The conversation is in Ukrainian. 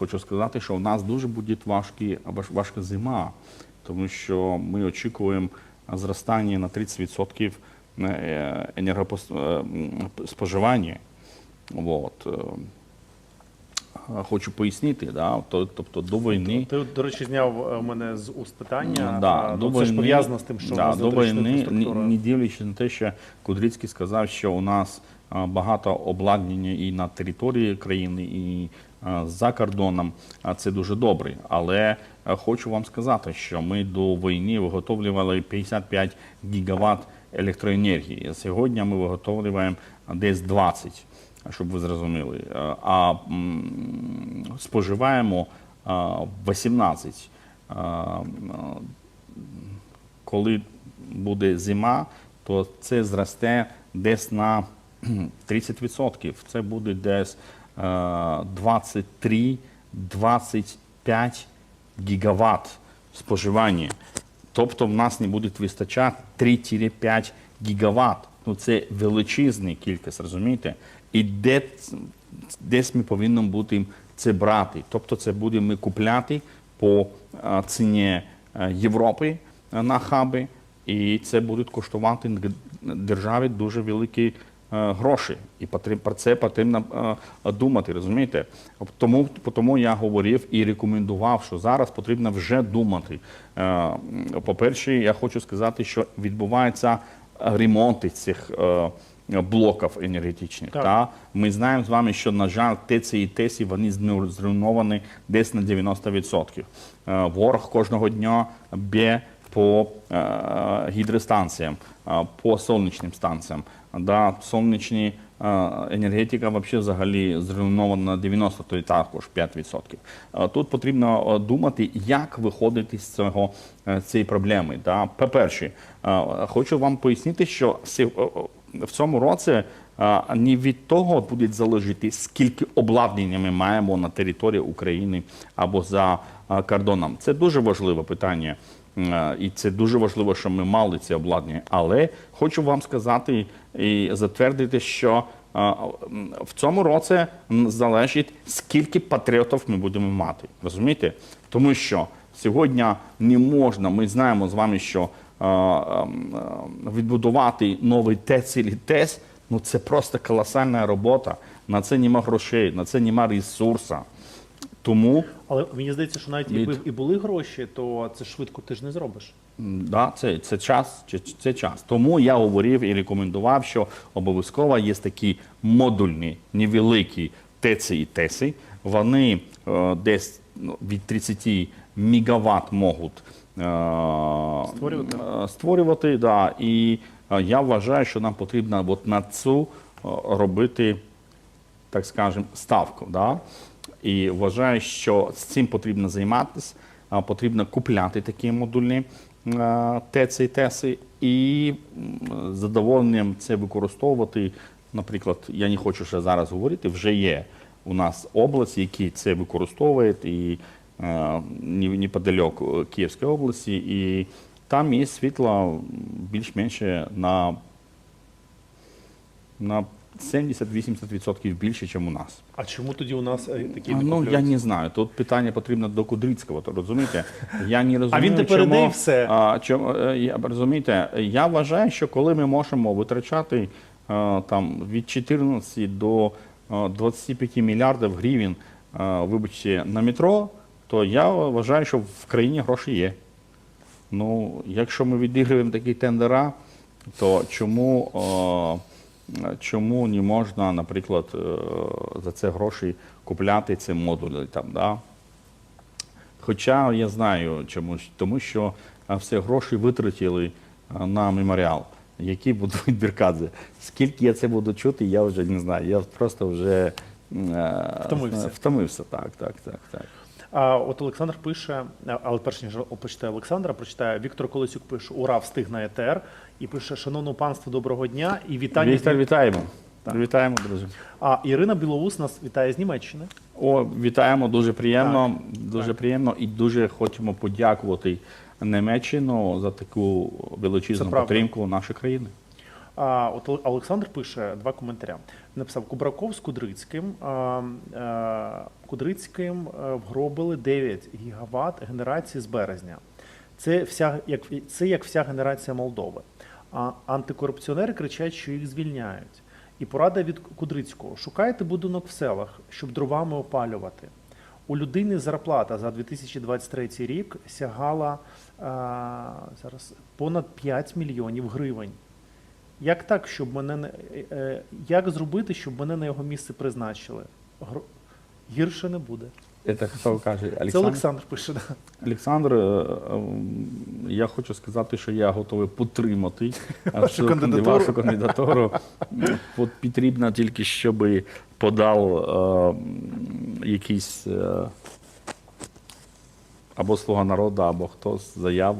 хочу сказати, що у нас дуже буде важкі, важка зима, тому що ми очікуємо зростання на 30% е, енергоспоживання. Вот. е. Хочу пояснити, да? тобто до війни. Ти, до речі, зняв е, мене з уст питання. Да, до ну, це ж пов'язано з тим, що да, до війни, не, дивлячись на те, що Кудрицький сказав, що у нас багато обладнання і на території країни, і за кордоном. Це дуже добре. Але хочу вам сказати, що ми до війни виготовлювали 55 гігават електроенергії. Сьогодні ми виготовлюємо десь 20, щоб ви зрозуміли. А, А споживаємо 18. Коли буде зима, то це зросте десь на 30%. Це буде десь е, 23-25 гігават споживання. Тобто в нас не буде вистачати 3-5 гігават. Ну це величезна кількість, розумієте? І де, десь ми повинні бути це брати. Тобто це будемо ми купляти по е, ціні е, Європи е, на хаби, і це буде коштувати державі дуже великі гроші. І про це потрібно е, думати, розумієте? Тому, тому я говорив і рекомендував, що зараз потрібно вже думати. Е, По-перше, я хочу сказати, що відбуваються ремонти цих е, блоків енергетичних. Так. Та? Ми знаємо з вами, що, на жаль, ТЕЦи і ТЕСи вони зруйновані десь на 90%. Е, Ворог кожного дня б'є по е, гідростанціям, е, по сонячним станціям. Да, сонячні е, енергетика вообще взагалі зруйнована на 90, то і також 5%. Е, Тут потрібно думати, як виходити з цього цієї проблеми. Да. По-перше, е, хочу вам пояснити, що в цьому році не від того буде залежати, скільки обладнання ми маємо на території України або за кордоном. Це дуже важливе питання. Е, І це дуже важливо, що ми мали це обладнання. Але хочу вам сказати і затвердити, що е, в цьому році залежить, скільки патріотів ми будемо мати. Розумієте? Тому що сьогодні не можна, ми знаємо з вами, що е, ем, відбудувати новий ТЕЦ і ТЕС, ну це просто колосальна робота. На це нема грошей, на це нема ресурсу. Тому Але мені здається, що навіть Від- якби і були гроші, то це швидко ти ж не зробиш. Да, це, це час, це, це час. Тому я говорив і рекомендував, що обов'язково є такі модульні, невеликі ТЕЦи і ТЕСи. Вони е, десь ну, від 30 мегаватт можуть е, Створювати? е, створювати да. І е, я вважаю, що нам потрібно от на цю е, робити так скажемо, ставку. Да? І вважаю, що з цим потрібно займатися, потрібно купляти такі модульні ТЕЦи і ТЕСи, і з задоволенням це використовувати. Наприклад, я не хочу ще зараз говорити, вже є у нас область, які це використовують, і неподалік Київської області, і там є світло більш-менш на на 70-80% більше, ніж у нас. А чому тоді у нас е, такі А, ну я не знаю. Тут питання потрібно до Кудрицького, то розумієте? Я не розумію, він тепер чому, іде і все. А, чому, е, я, розумієте, я вважаю, що коли ми можемо витрачати а, там, від 14 до а, 25 мільярдів гривень, а, вибачте, на метро, то я вважаю, що в країні гроші є. Ну, якщо ми відіграємо такі тендера, то чому, е, чому не можна, наприклад, е, за це гроші купляти ці модулі там, да? Хоча я знаю чому, тому що е, всі гроші витратили е, на меморіал, який будують Біркадзе. Скільки я це буду чути, я вже не знаю. Я просто вже Втомився. втомився. Так, так, так, так. От Олександр пише, але перш ніж почитає Олександра, прочитає Віктор Колесюк пише Ура, встиг на ЕТР і пише Шановне панство, доброго дня і вітання. Віктор, вітаємо. Так. Вітаємо, друзі. А Ірина Білоус нас вітає з Німеччини. О, вітаємо, дуже приємно. дуже приємно і дуже хочемо подякувати Німеччину за таку величезну підтримку нашої країни. А от Олександр пише два коментаря. Написав Кубраков з Кудрицьким. Е, Кудрицьким е, вгробили 9 гігават генерації з березня. Це вся як це як вся генерація Молдови. А антикорупціонери кричать, що їх звільняють. І порада від Кудрицького: шукайте будинок в селах, щоб дровами опалювати. У людини зарплата за 2023 рік сягала а, зараз понад 5 мільйонів гривень. Як так, щоб мене не- е, е, як зробити, щоб мене на його місце призначили? Гірше не буде. Це хто каже? Олександр? Це Олександр пише. Да. Олександр, е, я хочу сказати, що я готовий підтримати Вашу кандидатуру. вашу кандидатуру. От Потрібно тільки, щоб подав е, якийсь е, або слуга народу, або хтось заяву.